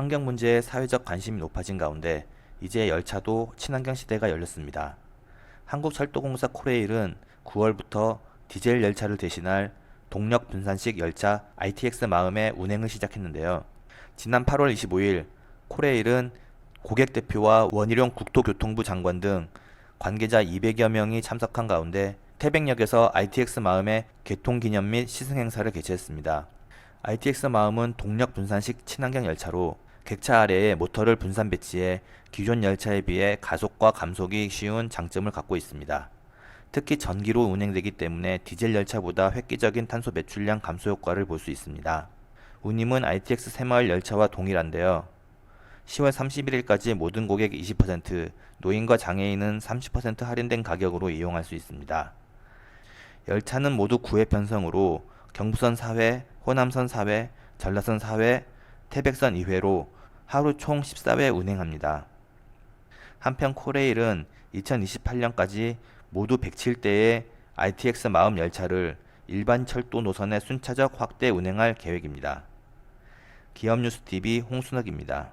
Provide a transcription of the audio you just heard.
환경 문제에 사회적 관심이 높아진 가운데 이제 열차도 친환경 시대가 열렸습니다. 한국철도공사 코레일은 9월부터 디젤 열차를 대신할 동력 분산식 열차 ITX 마음의 운행을 시작했는데요. 지난 8월 25일 코레일은 고객 대표와 원희룡 국토교통부 장관 등 관계자 200여 명이 참석한 가운데 태백역에서 ITX 마음의 개통 기념 및 시승 행사를 개최했습니다. ITX 마음은 동력 분산식 친환경 열차로 객차 아래에 모터를 분산 배치해 기존 열차에 비해 가속과 감속이 쉬운 장점을 갖고 있습니다. 특히 전기로 운행되기 때문에 디젤 열차보다 획기적인 탄소 배출량 감소 효과를 볼 수 있습니다. 운임은 ITX 새마을 열차와 동일한데요. 10월 31일까지 모든 고객 20%, 노인과 장애인은 30% 할인된 가격으로 이용할 수 있습니다. 열차는 모두 9회 편성으로 경부선 4회, 호남선 4회, 전라선 4회, 태백선 2회로 하루 총 14회 운행합니다. 한편 코레일은 2028년까지 모두 107대의 ITX 마음 열차를 일반 철도 노선에 순차적 확대 운행할 계획입니다. 기업뉴스TV 홍순혁입니다.